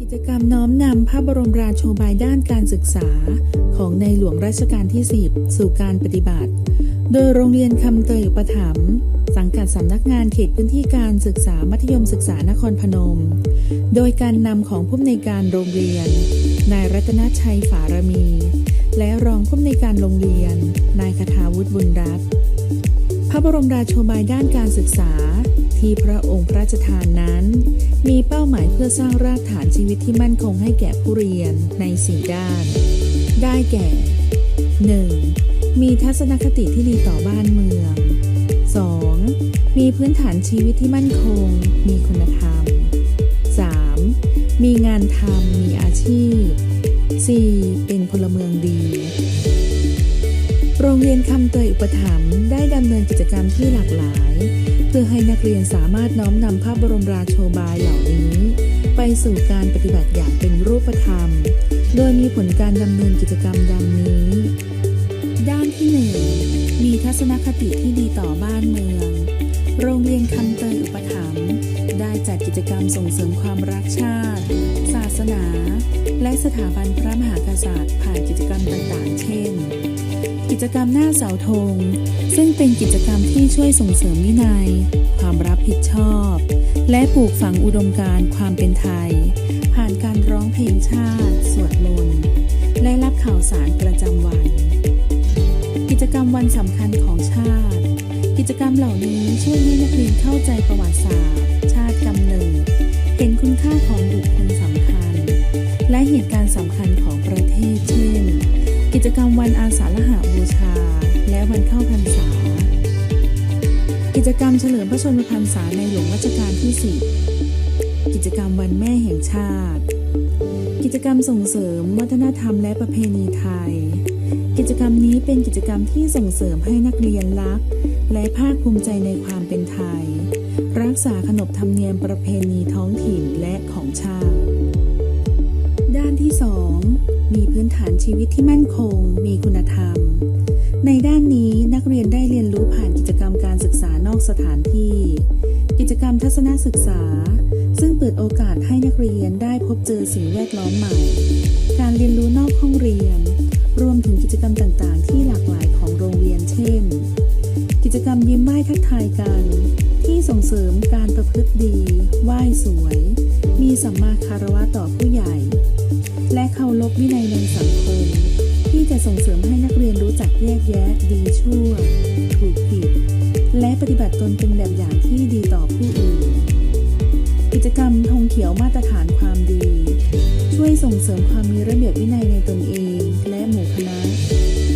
กิจกรรมน้อมนำพระบรมราโชบายด้านการศึกษา ของในหลวงรัชกาลที่ 10 สู่การปฏิบัติ โดยโรงเรียนคำเตยอุปถัมภ์สังกัดสำนักงานเขตพื้นที่การศึกษามัธยมศึกษานครพนม โดยการนำของผู้อำนวยการโรงเรียน นายรัตนชัยฝารมี และรองผู้อำนวยการโรงเรียน นายคทาวุฒิบุญรัตน์ พระบรมราโชบายด้านการศึกษา ที่พระองค์พระราชทานนั้น มีเป้าหมายเพื่อสร้างรากฐานชีวิตที่มั่นคงให้แก่ผู้เรียนใน4ด้าน ได้แก่ 1. มีทัศนคติที่ดีต่อบ้านเมือง 2. มีพื้นฐานชีวิตที่มั่นคง มีคุณธรรม 3. มีงานทำมีอาชีพ 4. เป็นพลเมืองดี โรงเรียนคำเตยอุปถัมภ์ได้ดำเนินกิจกรรมที่หลากหลาย เพื่อให้นักเรียนสามารถน้อมนำพระบรมราโชบายเหล่านี้ ไปสู่การปฏิบัติอย่างเป็นรูปธรรม โดยมีผลการดำเนินกิจกรรมดังนี้ ด้านที่1มีทัศนคติที่ดีต่อบ้านเมือง โรงเรียนคำเตยอุปถัมภ์ได้จัดกิจกรรมส่งเสริมความรักชาติ ศาสนา และสถาบันพระมหากษัตริย์ผ่านกิจกรรมต่างๆ เช่น จกรรมหน้าเสาธง ซึ่งเป็นกิจกรรมที่ช่วยส่งเสริมวินัย ความรับผิดชอบ และปลูกฝังอุดมการณ์ความเป็นไทย ผ่านการร้องเพลงชาติ สวดมนต์และรับข่าวสารประจำวัน กิจกรรมวันสำคัญของชาติ กิจกรรมเหล่านี้ช่วยให้นักเรียนเข้าใจประวัติศาสตร์ ชาติกำเนิดเห็นคุณค่าของบุคคลสำคัญ และเหตุการณ์สำคัญของประเทศ รรมวันอาสาฬหบูชา และวันเข้าพรรษา กิจกรรมเฉลิมพระชนมพรรษาในหลวงรัชกาลที่ 10 กิจกรรมวันแม่แห่งชาติ กิจกรรมส่งเสริมวัฒนธรรมและประเพณีไทย กิจกรรมนี้เป็นกิจกรรมที่ส่งเสริมให้นักเรียนรัก และภาคภูมิใจในความเป็นไทย รักษาขนบธรรมเนียมประเพณีท้องถิ่นและของชาติ ด้านที่ 2 มีพื้นฐานชีวิตที่มั่นคง มีคุณธรรม ในด้านนี้นักเรียนได้เรียนรู้ผ่านกิจกรรมการศึกษานอกสถานที่ กิจกรรมทัศนศึกษา ซึ่งเปิดโอกาสให้นักเรียนได้พบเจอสิ่งแวดล้อมใหม่ การเรียนรู้นอกห้องเรียน รวมถึงกิจกรรมต่างๆ ที่หลากหลายของโรงเรียน เช่น กิจกรรมยิ้มไหว้ทักทายกัน ที่ส่งเสริมการประพฤติดี ไหว้สวย มีสัมมาคารวะต่อผู้ใหญ่ และเคารพวินัยในสังคม ที่จะส่งเสริมให้นักเรียนรู้จักแยกแยะ ดีชั่ว ถูกผิด และปฏิบัติตนเป็นแบบอย่างที่ดีต่อผู้อื่น กิจกรรมธงเขียวมาตรฐานความดี ช่วยส่งเสริมความมีระเบียบวินัยในตนเอง และหมู่คณะ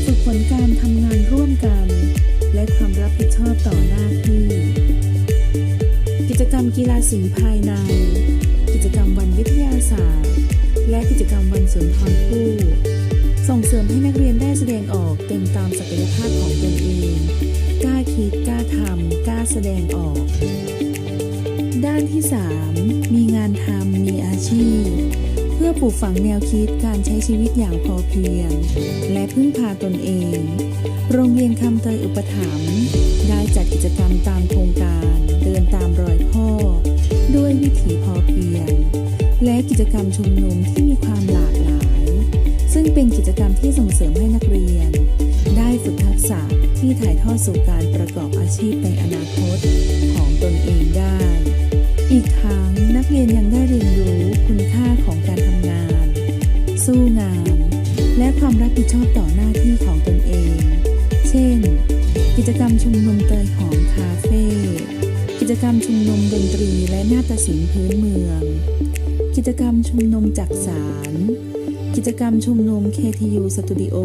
ฝึกฝนการทำงานร่วมกัน และความรับผิดชอบต่อหน้าที่ กิจกรรมกีฬาสีภายใน และกิจกรรมวันสุนทรภู่ ส่งเสริมให้นักเรียนได้แสดงออกเต็มตามศักยภาพของตนเอง กล้าคิดกล้าทำกล้าแสดงออก ด้านที่ 3 มีงานทำมีอาชีพ เพื่อปลูกฝังแนวคิดการใช้ชีวิตอย่างพอเพียง และพึ่งพาตนเอง โรงเรียนคำเตยอุปถัมภ์ได้จัดกิจกรรมตามโครงการเดินตามรอยพ่อ ด้วยวิถีพอเพียงและกิจกรรมชุมนุมที่ สู่การประกอบอาชีพในอนาคตของตนเองได้ อีกทั้งนักเรียนยังได้เรียนรู้คุณค่าของการทำงาน สู้งาน และความรับผิดชอบต่อหน้าที่ของตนเอง เช่น กิจกรรมชุมนุมเตยหอมคาเฟ่กิจกรรมชุมนุมดนตรีและนาฏศิลป์พื้นเมือง กิจกรรมชุมนุมจักสาร กิจกรรมชุมนุม KTU Studio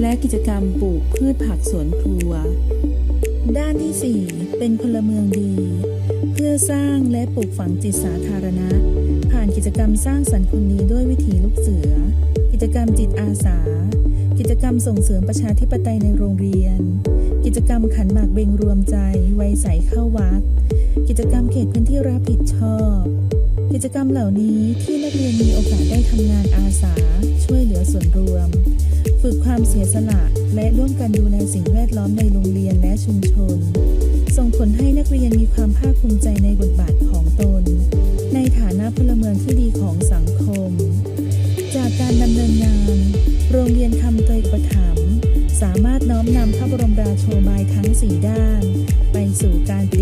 และกิจกรรมปลูกพืชผักสวนครัว ด้านที่ 4 เป็นพลเมืองดี เพื่อสร้างและปลูกฝังจิตสาธารณะ ผ่านกิจกรรมสร้างสรรค์คนนี้ด้วยวิถีลูกเสือ กิจกรรมจิตอาสา กิจกรรมส่งเสริมประชาธิปไตยในโรงเรียน กิจกรรมขันหมากเบงรวมใจไวยใสเข้าวัด กิจกรรมเขตพื้นที่รับผิดชอบกิจกรรมเหล่านี้ที่นักเรียนมีโอกาสได้ทำงานอาสา ช่วยเหลือส่วนรวม ความเสียสละและร่วมกันดูแลสิ่งแวดล้อมในโรงเรียนและชุมชน ส่งผลให้นักเรียนมีความภาคภูมิใจในบทบาทของตน ในฐานะพลเมืองที่ดีของสังคม จากการดำเนินงาน โรงเรียนคำเตยอุปถัมภ์สามารถน้อมนำพระบรมราโชบายทั้ง4ด้าน ไปสู่การปฏิ